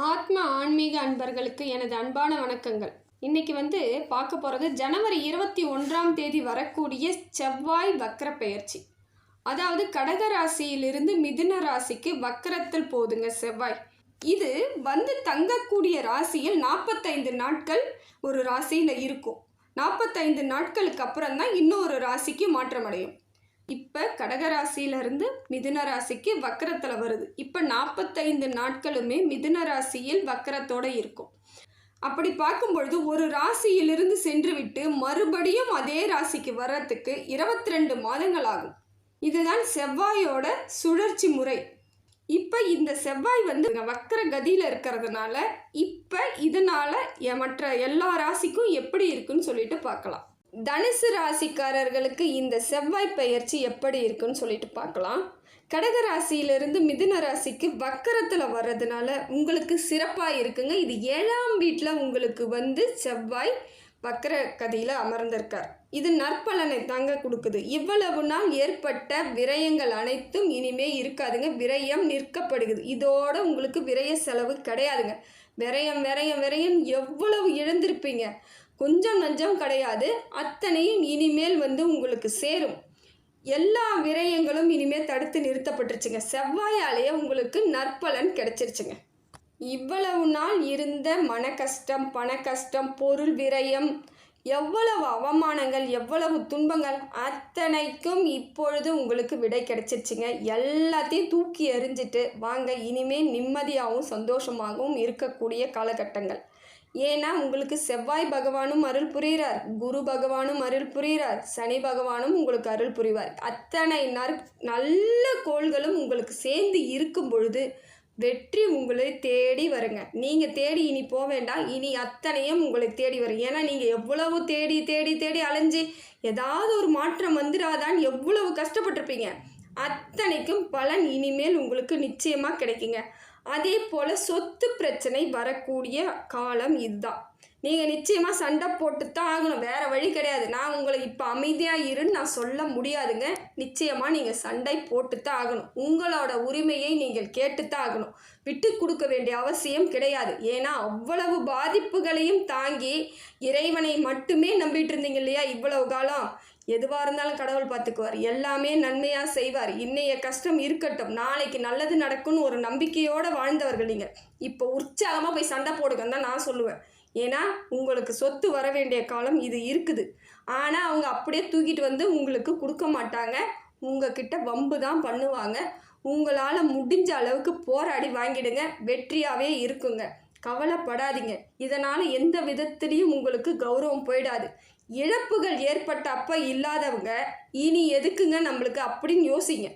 ஆத்ம ஆன்மீக அன்பர்களுக்கு எனது அன்பான வணக்கங்கள். இன்னைக்கு வந்து பார்க்க போகிறது ஜனவரி இருபத்தி ஒன்றாம் தேதி வரக்கூடிய செவ்வாய் வக்கர பெயர்ச்சி. அதாவது கடக ராசியிலிருந்து மிதுன ராசிக்கு வக்கரத்தில் போதுங்க செவ்வாய். இது வந்து தங்கக்கூடிய ராசியில் நாற்பத்தைந்து நாட்கள் ஒரு ராசியில் இருக்கும். நாற்பத்தைந்து நாட்களுக்கு அப்புறம் தான் இன்னொரு ராசிக்கு மாற்றமடையும். இப்போ கடகராசியிலிருந்து மிதுன ராசிக்கு வக்கரத்தில் வருது. இப்போ நாற்பத்தைந்து நாட்களுமே மிதுன ராசியில் வக்கரத்தோடு இருக்கும். அப்படி பார்க்கும் பொழுது ஒரு ராசியிலிருந்து சென்று விட்டு மறுபடியும் அதே ராசிக்கு வர்றதுக்கு இருபத்தி ரெண்டு மாதங்கள் ஆகும். இதுதான் செவ்வாயோட சுழற்சி முறை. இப்போ இந்த செவ்வாய் வந்து வக்கர கதியில் இருக்கிறதுனால இப்போ இதனால் மற்ற எல்லா ராசிக்கும் எப்படி இருக்குன்னு சொல்லிட்டு பார்க்கலாம். தனுசு ராசிக்காரர்களுக்கு இந்த செவ்வாய் பெயர்ச்சி எப்படி இருக்குன்னு சொல்லிட்டு பார்க்கலாம். கடக ராசியிலிருந்து மிதுன ராசிக்கு வக்கரத்தில் வர்றதுனால உங்களுக்கு சிறப்பாக இருக்குங்க. இது ஏழாம் வீட்டில் உங்களுக்கு வந்து செவ்வாய் வக்கர கதியில் அமர்ந்திருக்கார். இது நற்பலனை தாங்க கொடுக்குது. இவ்வளவு நாள் ஏற்பட்ட விரயங்கள் அனைத்தும் இனிமே இருக்காதுங்க. விரயம் நிற்கப்படுகிறது. இதோட உங்களுக்கு விரய செலவு கிடையாதுங்க. விரயம் விரயம் விரயம் எவ்வளவு இழந்திருப்பீங்க. கொஞ்சம் நஞ்சம் கிடையாது. அத்தனையும் இனிமேல் வந்து உங்களுக்கு சேரும். எல்லா விரயங்களும் இனிமேல் தடுத்து நிறுத்தப்பட்டுருச்சுங்க. செவ்வாயாலேயே உங்களுக்கு நற்பலன் கிடச்சிருச்சுங்க. இவ்வளவு நாள் இருந்த மன கஷ்டம் பண கஷ்டம் பொருள் விரயம் எவ்வளவு அவமானங்கள் எவ்வளவு துன்பங்கள் அத்தனைக்கும் இப்பொழுது உங்களுக்கு விடை கிடைச்சிருச்சுங்க. எல்லாத்தையும் தூக்கி எறிஞ்சிட்டு வாங்க. இனிமேல் நிம்மதியாகவும் சந்தோஷமாகவும் இருக்கக்கூடிய காலகட்டங்கள். ஏன்னா உங்களுக்கு செவ்வாய் பகவானும் அருள் புரிகிறார். குரு பகவானும் அருள் புரிகிறார். சனி பகவானும் உங்களுக்கு அருள் புரிவார். அத்தனை நற் நல்ல கோள்களும் உங்களுக்கு சேர்ந்து இருக்கும் பொழுது வெற்றி உங்களை தேடி வருங்க. நீங்கள் தேடி இனி போக வேண்டாம். இனி அத்தனையும் உங்களை தேடி வரும். ஏன்னா நீங்கள் எவ்வளவு தேடி தேடி தேடி அலைஞ்சு ஏதாவது ஒரு மாற்றம் வந்துடாதான் எவ்வளவு கஷ்டப்பட்டிருப்பீங்க. அத்தனைக்கும் பலன் இனிமேல் உங்களுக்கு நிச்சயமாக கிடைக்குங்க. அதே போல் சொத்து பிரச்சனை வரக்கூடிய காலம் இதுதான். நீங்கள் நிச்சயமாக சண்டை போட்டு தான் ஆகணும். வேறு வழி கிடையாது. நான் உங்களை இப்போ அமைதியாக இருன்னு நான் சொல்ல முடியாதுங்க. நிச்சயமாக நீங்கள் சண்டை போட்டு தான் ஆகணும். உங்களோட உரிமையை நீங்கள் கேட்டு தான் ஆகணும். விட்டு கொடுக்க வேண்டிய அவசியம் கிடையாது. ஏன்னா அவ்வளவு பாதிப்புகளையும் தாங்கி இறைவனை மட்டுமே நம்பிட்டு இருந்தீங்க இல்லையா இவ்வளவு காலம்? எதுவாக இருந்தாலும் கடவுள் பார்த்துக்குவார் எல்லாமே நன்மையாக செய்வார். இன்னைய கஷ்டம் இருக்கட்டும். நாளைக்கு நல்லது நடக்கும்னு ஒரு நம்பிக்கையோடு வாழ்ந்தவர்கள் நீங்கள் இப்போ உற்சாகமாக போய் சண்டை போடுங்கன்னு தான் நான் சொல்லுவேன். ஏன்னா உங்களுக்கு சொத்து வர வேண்டிய காலம் இது இருக்குது. ஆனால் அவங்க அப்படியே தூக்கிட்டு வந்து உங்களுக்கு கொடுக்க மாட்டாங்க. உங்ககிட்ட வம்பு தான் பண்ணுவாங்க. உங்களால் முடிஞ்ச அளவுக்கு போராடி வாங்கிடுங்க. வெற்றியாகவே இருக்குங்க. கவலைப்படாதீங்க. இதனால் எந்த விதத்துலேயும் உங்களுக்கு கௌரவம் போயிடாது. இழப்புகள் ஏற்பட்ட அப்போ இல்லாதவங்க இனி எதுக்குங்க நம்மளுக்கு அப்படின்னு யோசிங்க.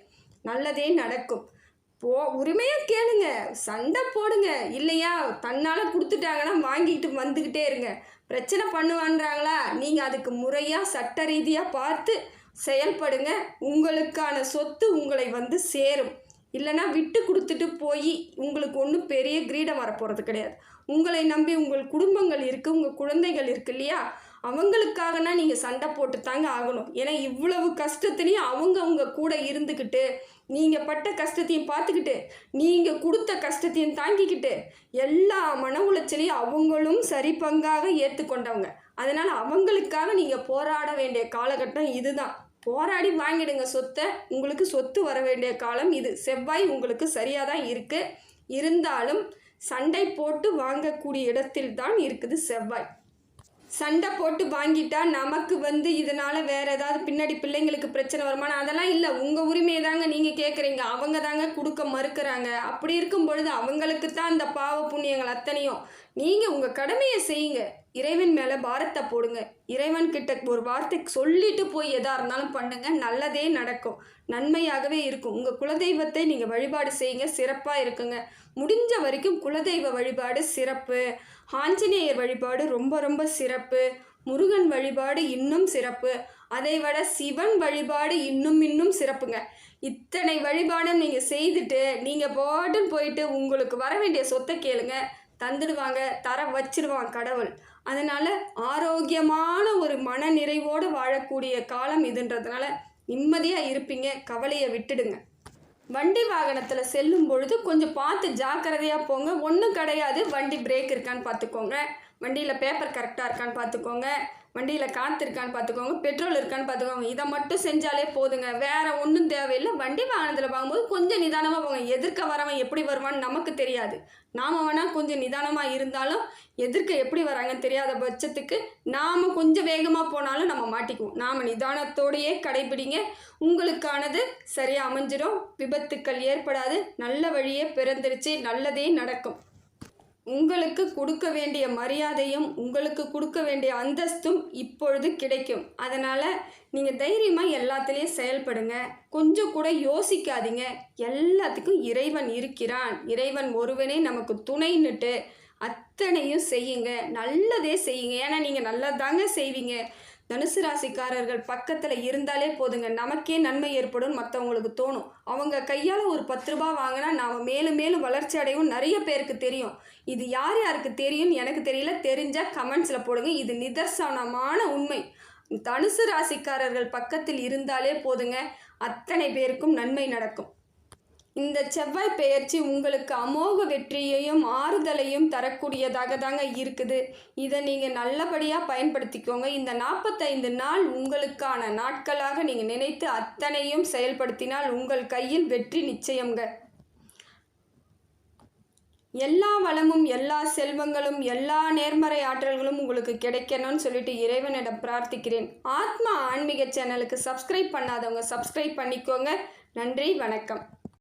நல்லதே நடக்கும். போ உரிமையாக கேளுங்க. சண்டை போடுங்க. இல்லையா? தன்னால் கொடுத்துட்டாங்கன்னா வாங்கிட்டு வந்துக்கிட்டே இருங்க. பிரச்சனை பண்ணுவான்றாங்களா? நீங்கள் அதுக்கு முறையாக சட்ட ரீதியாக பார்த்து செயல்படுங்க. உங்களுக்கான சொத்து உங்களை வந்து சேரும். இல்லைன்னா விட்டு கொடுத்துட்டு போய் உங்களுக்கு ஒன்றும் பெரிய கிரீடம் வரப்போகிறது கிடையாது. உங்களை நம்பி உங்கள் குடும்பங்கள் இருக்குது உங்கள் குழந்தைகள் இருக்கு இல்லையா? அவங்களுக்காகனா நீங்கள் சண்டை போட்டு தாங்க ஆகணும். ஏன்னா இவ்வளவு கஷ்டத்துலேயும் அவங்க அவங்க கூட இருந்துக்கிட்டு நீங்கள் பட்ட கஷ்டத்தையும் பார்த்துக்கிட்டு நீங்கள் கொடுத்த கஷ்டத்தையும் தாங்கிக்கிட்டு எல்லா மன உளைச்சலையும் அவங்களும் சரி பங்காக ஏற்றுக்கொண்டவங்க அதனால் அவங்களுக்காக நீங்கள் போராட வேண்டிய காலகட்டம் இதுதான். போராடி வாங்கிடுங்க சொத்தை. உங்களுக்கு சொத்து வர வேண்டிய காலம் இது. செவ்வாய் உங்களுக்கு சரியாக தான் இருக்குது இருந்தாலும் சண்டை போட்டு வாங்கக்கூடிய இடத்தில் தான் இருக்குது செவ்வாய். சண்டை போட்டு வாங்கிட்டா நமக்கு வந்து இதனால் வேறு ஏதாவது பின்னாடி பிள்ளைங்களுக்கு பிரச்சனை வருமானா அதெல்லாம் இல்லை. உங்கள் உரிமையை தாங்க நீங்கள் கேட்குறீங்க அவங்க தாங்க கொடுக்க மறுக்கிறாங்க. அப்படி இருக்கும் பொழுது அவங்களுக்கு தான் அந்த பாவ புண்ணியங்கள் அத்தனையும். நீங்கள் உங்கள் கடமையை செய்யுங்க. இறைவன் மேலே பாரத்தை போடுங்க. இறைவன் கிட்ட ஒரு வார்த்தை சொல்லிட்டு போய் எதா இருந்தாலும் பண்ணுங்க. நல்லதே நடக்கும். நன்மையாகவே இருக்கும். உங்கள் குலதெய்வத்தை நீங்கள் வழிபாடு செய்யுங்க. சிறப்பாக இருக்குங்க. முடிஞ்ச வரைக்கும் குலதெய்வ வழிபாடு சிறப்பு. ஆஞ்சநேயர் வழிபாடு ரொம்ப ரொம்ப சிறப்பு. முருகன் வழிபாடு இன்னும் சிறப்பு. அதை விட சிவன் வழிபாடு இன்னும் இன்னும் சிறப்புங்க. இத்தனை வழிபாடும் நீங்கள் செய்துட்டு நீங்கள் பாட்டுன்னு போயிட்டு உங்களுக்கு வர வேண்டிய சொத்தை கேளுங்க. தந்துடுவாங்க தர வச்சிருவான் கடவுள். அதனால் ஆரோக்கியமான ஒரு மன நிறைவோடு வாழக்கூடிய காலம் இதுன்றதுனால நிம்மதியாக இருப்பீங்க கவலையை விட்டுடுங்க. வண்டி வாகனத்தில் செல்லும் பொழுது கொஞ்சம் பார்த்து ஜாக்கிரதையாக போங்க. ஒன்றும் கிடையாது. வண்டி பிரேக் இருக்கான்னு பார்த்துக்கோங்க. வண்டியில் பேப்பர் கரெக்டாக இருக்கான்னு பார்த்துக்கோங்க. வண்டியில் காற்று இருக்கான்னு பார்த்துக்கோங்க பெட்ரோல் இருக்கான்னு பார்த்துக்கோங்க இதை மட்டும் செஞ்சாலே போதுங்க. வேறு ஒன்றும் தேவையில்லை. வண்டி வாகனத்தில் பார்க்கும்போது கொஞ்சம் நிதானமாக போங்க. எதிர்க்க வரவன் எப்படி வருவான்னு நமக்கு தெரியாது. நாம் வேணால் கொஞ்சம் நிதானமாக இருந்தாலும் எதிர்க்க எப்படி வராங்கன்னு தெரியாத பட்சத்துக்கு நாம் கொஞ்சம் வேகமாக போனாலும் நம்ம மாட்டிக்குவோம். நாம் நிதானத்தோடையே கடைபிடிங்க. உங்களுக்கானது சரியாக அமைஞ்சிடும் விபத்துக்கள் ஏற்படாது. நல்ல வழியே பிறந்துருச்சு. நல்லதே நடக்கும். உங்களுக்கு கொடுக்க வேண்டிய மரியாதையும் உங்களுக்கு கொடுக்க வேண்டிய அந்தஸ்தும் இப்பொழுது கிடைக்கும். அதனால் நீங்கள் தைரியமாக எல்லாத்துலேயும் செயல்படுங்க. கொஞ்சம் கூட யோசிக்காதீங்க. எல்லாத்துக்கும் இறைவன் இருக்கிறான். இறைவன் ஒருவனே நமக்கு துணைன்னுட்டு அத்தனையும் செய்யுங்க. நல்லதே செய்யுங்க. ஏன்னா நீங்கள் நல்லதாங்க செய்வீங்க. தனுசு ராசிக்காரர்கள் பக்கத்தில் இருந்தாலே போதுங்க. நமக்கே நன்மை ஏற்படும் மற்றவங்களுக்கு தோணும். அவங்க கையால் ஒரு பத்து ரூபா வாங்கினா நாம் மேலும் மேலும் வளர்ச்சி அடையும் நிறைய பேருக்கு தெரியும். இது யார் யாருக்கு தெரியும்னு எனக்கு தெரியல. தெரிஞ்சால் கமெண்ட்ஸில் போடுங்க. இது நிதர்சனமான உண்மை. தனுசு ராசிக்காரர்கள் பக்கத்தில் இருந்தாலே போதுங்க. அத்தனை பேருக்கும் நன்மை நடக்கும். இந்த செவ்வாய் பெயர்ச்சி உங்களுக்கு அமோக வெற்றியையும் ஆறுதலையும் தரக்கூடியதாக தாங்க இருக்குது. இதை நீங்கள் நல்லபடியாக பயன்படுத்திக்கோங்க. இந்த நாற்பத்தைந்து நாள் உங்களுக்கான நாட்களாக நீங்கள் நினைத்து அத்தனையும் செயல்படுத்தினால் உங்கள் கையில் வெற்றி நிச்சயங்க எல்லா வளமும் எல்லா செல்வங்களும் எல்லா நேர்மறை ஆற்றல்களும் உங்களுக்கு கிடைக்கணும்னு சொல்லிட்டு இறைவனிடம் பிரார்த்திக்கிறேன். ஆத்மா ஆன்மீக சேனலுக்கு சப்ஸ்கிரைப் பண்ணாதவங்க சப்ஸ்கிரைப் பண்ணிக்கோங்க. நன்றி வணக்கம்.